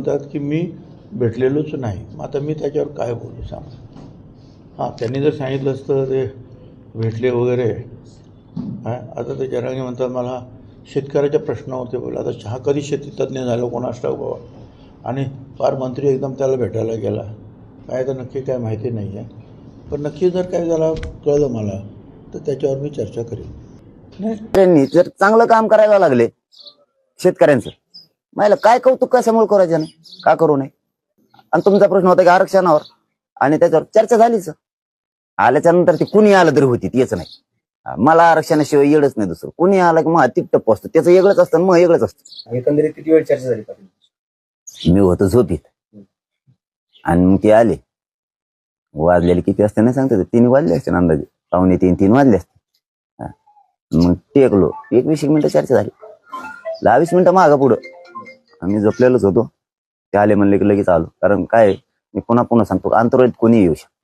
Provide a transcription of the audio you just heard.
म्हणतात की मी भेटलेलोच नाही. मग आता मी त्याच्यावर काय बोलू सांग? हां त्यांनी जर सांगितलं असतं ते भेटले वगैरे. हां आता ते जरांगे म्हणतात मला शेतकऱ्याच्या प्रश्न होते बोल आता चहा कधी शेतीतज्ञ झालं? कोणास ठाऊक बाबा? आणि फार मंत्री एकदम त्याला भेटायला गेला. काय तर नक्की काय माहिती नाही आहे. पण नक्की जर काय झाला कळलं मला तर त्याच्यावर मी चर्चा करेन. त्यांनी जर चांगलं काम करायला लागले शेतकऱ्यांचं. मला काय कौतुक कशामुळे करायचं नाही का करू नये? आणि तुमचा प्रश्न होता की आरक्षणावर. आणि त्याच्यावर चर्चा झालीच. आल्याच्यानंतर ते कुणी आलं तरी होती तेच नाही. मला आरक्षणाशिवाय येडच नाही दुसरं. कुणी आलं की मग ती टप्प असतं. त्याचं वेगळंच असतं आणि मग वेगळंच असतं. एकंदरीत किती वेळ चर्चा झाली पाटील मी होतो झोपीत. आणि मग ते आले. वाजलेले किती असते नाही सांगते तीन वाजले असते अंदाजे. पावणे तीन तीन वाजले असते. मग टेकलो. एक वीस एक मिनिटं चर्चा झाली. दहा वीस मिनिटं मागं पुढं. आम्ही झोपलेलोच होतो. ते आले म्हणले की लगेच आलो. कारण काय मी पुन्हा पुन्हा सांगतो आंतरवाईत कोणी येऊ शकतो